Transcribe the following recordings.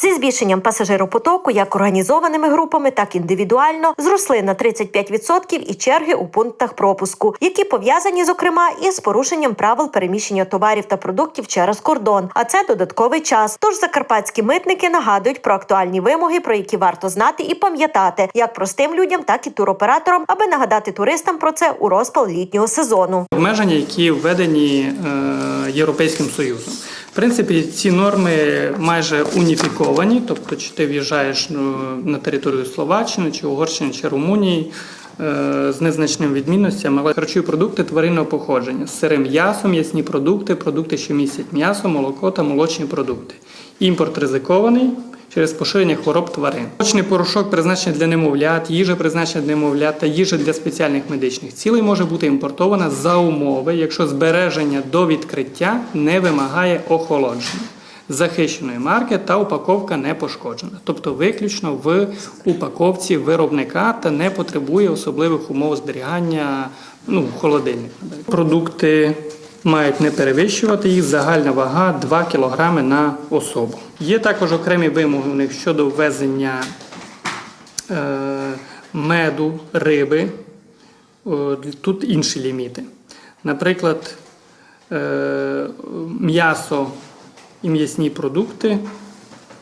Зі збільшенням пасажиропотоку як організованими групами, так і індивідуально зросли на 35% і черги у пунктах пропуску, які пов'язані зокрема із порушенням правил переміщення товарів та продуктів через кордон. А це додатковий час. Тож закарпатські митники нагадують про актуальні вимоги, про які варто знати і пам'ятати як простим людям, так і туроператорам, аби нагадати туристам про це у розпал літнього сезону. Обмеження, які введені е, Європейським Союзом. Принципі, ці норми майже уніфіковані, тобто, чи ти в'їжджаєш ну, на територію Словаччини, чи Угорщини, чи Румунії е, з незначними відмінностями, але харчові продукти тваринного походження, з сирим м'ясом, м'ясні продукти, продукти, що містять м'ясо, молоко та молочні продукти. Імпорт ризикований через поширення хвороб тварин. Молочний порошок призначений для немовлят, їжа призначена для немовлят та їжа для спеціальних медичних цілей може бути імпортована за умови, якщо збереження до відкриття не вимагає охолодження. Захищеної марки та упаковка не пошкоджена, тобто виключно в упаковці виробника та не потребує особливих умов зберігання ну, в холодильник. Продукти мають не перевищувати їх загальна вага 2 кг на особу. Є також окремі вимоги у них щодо ввезення е, меду, риби. Тут інші ліміти. Наприклад, е, м'ясо і м'ясні продукти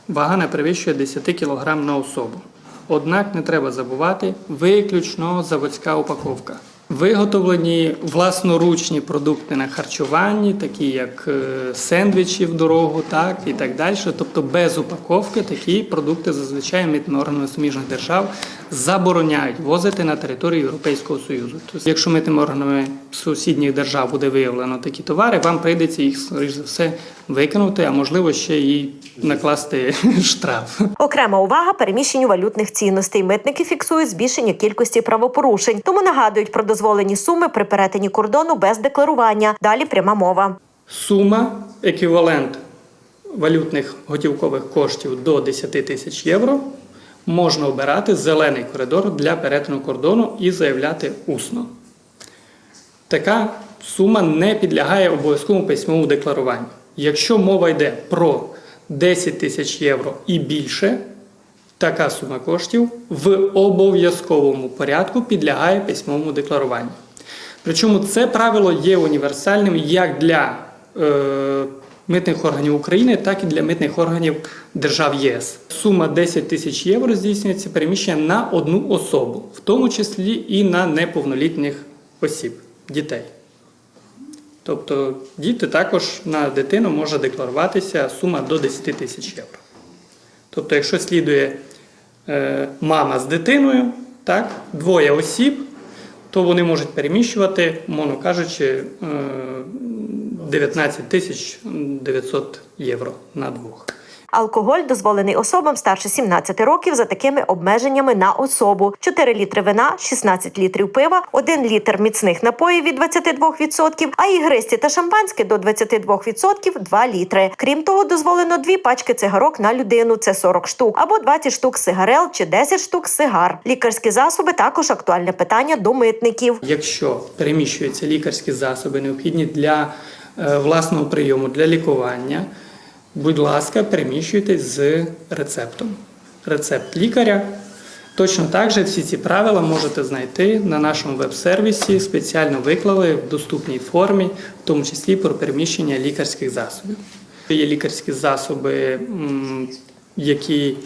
вага не перевищує 10 кг на особу. Однак не треба забувати виключно заводська упаковка. Виготовлені власноручні продукти на харчуванні, такі як е, сендвічі в дорогу, так і так далі. Тобто без упаковки такі продукти зазвичай митними органами суміжних держав забороняють возити на територію Європейського Союзу. Тобто, якщо митними органами сусідніх держав буде виявлено такі товари, вам прийдеться їх скоріш за все викинути, а можливо ще і накласти штраф. Окрема увага переміщенню валютних цінностей. Митники фіксують збільшення кількості правопорушень, тому нагадують про дозволені суми при перетині кордону без декларування. Далі пряма мова. Сума еквівалент валютних готівкових коштів до 10 тисяч євро можна обирати зелений коридор для перетину кордону і заявляти усно. Така сума не підлягає обов'язковому письмовому декларуванню. Якщо мова йде про 10 тисяч євро і більше, така сума коштів в обов'язковому порядку підлягає письмовому декларуванню. Причому це правило є універсальним як для е, митних органів України, так і для митних органів держав ЄС. Сума 10 тисяч євро здійснюється переміщення на одну особу, в тому числі і на неповнолітніх осіб, дітей. Тобто діти також на дитину може декларуватися сума до 10 тисяч євро. Тобто, якщо слідує е, мама з дитиною, так, двоє осіб, то вони можуть переміщувати, мовно кажучи, е, 19 тисяч 900 євро на двох. Алкоголь дозволений особам старше 17 років за такими обмеженнями на особу: 4 літри вина, 16 літрів пива, 1 літр міцних напоїв від 22%, а ігристі та шампанське до 22% 2 літри. Крім того, дозволено дві пачки цигарок на людину. Це 40 штук, або 20 штук сигарел чи 10 штук сигар. Лікарські засоби також актуальне питання до митників. Якщо переміщуються лікарські засоби, необхідні для власного прийому, для лікування, будь ласка, переміщуйтесь з рецептом. Рецепт лікаря. Точно так же всі ці правила можете знайти на нашому веб-сервісі, спеціально виклали в доступній формі, в тому числі про переміщення лікарських засобів. Є лікарські засоби, які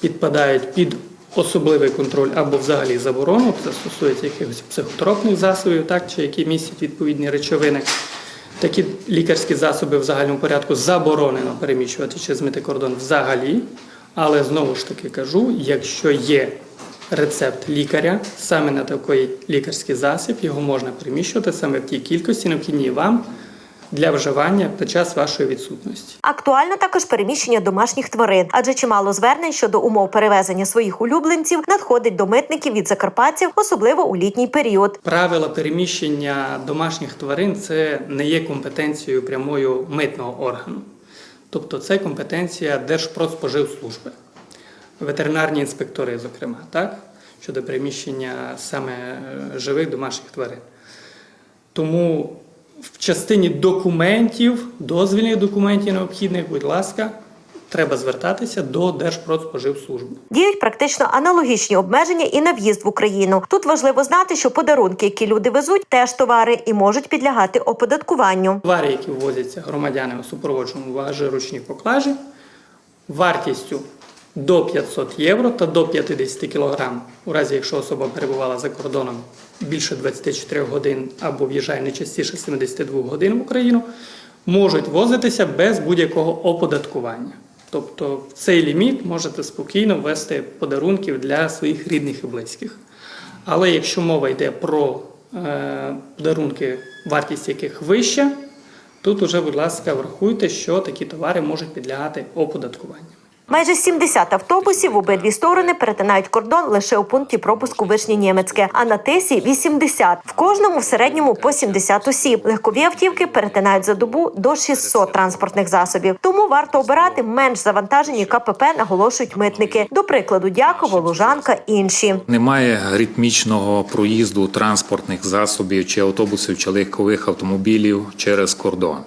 підпадають під особливий контроль або взагалі заборону. Це стосується якихось психотропних засобів, так, чи які містять відповідні речовини. Такі лікарські засоби в загальному порядку заборонено переміщувати чи змити кордон взагалі. Але знову ж таки кажу, якщо є рецепт лікаря саме на такий лікарський засіб, його можна переміщувати саме в тій кількості, необхідній вам для вживання під час вашої відсутності. Актуально також переміщення домашніх тварин, адже чимало звернень щодо умов перевезення своїх улюбленців надходить до митників від закарпатців, особливо у літній період. Правила переміщення домашніх тварин це не є компетенцією прямою митного органу. Тобто це компетенція Держпродспоживслужби, ветеринарні інспектори, зокрема, так? щодо переміщення саме живих домашніх тварин. Тому в частині документів, дозвільних документів необхідних, будь ласка, треба звертатися до Держпродспоживслужби. Діють практично аналогічні обмеження і на в'їзд в Україну. Тут важливо знати, що подарунки, які люди везуть, теж товари і можуть підлягати оподаткуванню. Товари, які ввозяться громадянами у супроводженому вантажно-ручній поклажі, вартістю до 500 євро та до 50 кг, у разі якщо особа перебувала за кордоном більше 24 годин або в'їжджає не частіше 72 годин в Україну, можуть возитися без будь-якого оподаткування. Тобто в цей ліміт можете спокійно ввести подарунків для своїх рідних і близьких. Але якщо мова йде про е, подарунки, вартість яких вища, тут уже, будь ласка, врахуйте, що такі товари можуть підлягати оподаткуванню. Майже 70 автобусів в обидві сторони перетинають кордон лише у пункті пропуску Вишні Німецьке, а на тисі 80. В кожному в середньому по 70 осіб. Легкові автівки перетинають за добу до 600 транспортних засобів. Тому варто обирати менш завантажені КПП, наголошують митники. До прикладу, Дяково, Лужанка, інші. Немає ритмічного проїзду транспортних засобів чи автобусів чи легкових автомобілів через кордон.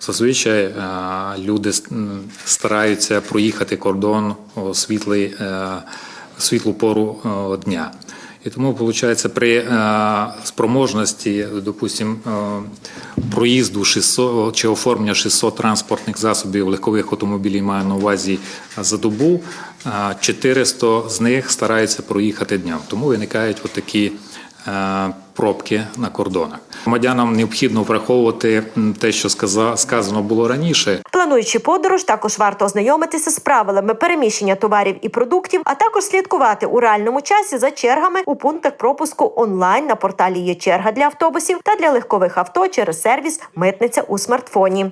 Зазвичай е, люди стараються проїхати кордон у світлий, е, світлу пору е, дня. І тому, виходить, при спроможності, допустим, е, проїзду 600 чи оформлення 600 транспортних засобів легкових автомобілів маю на увазі за добу, е, 400 з них стараються проїхати днем. Тому виникають отакі е, пробки на кордонах. Громадянам необхідно враховувати те, що сказа- сказано було раніше, Плануючи подорож, також варто ознайомитися з правилами переміщення товарів і продуктів, а також слідкувати у реальному часі за чергами у пунктах пропуску онлайн на порталі є черга для автобусів та для легкових авто через сервіс Митниця у смартфоні.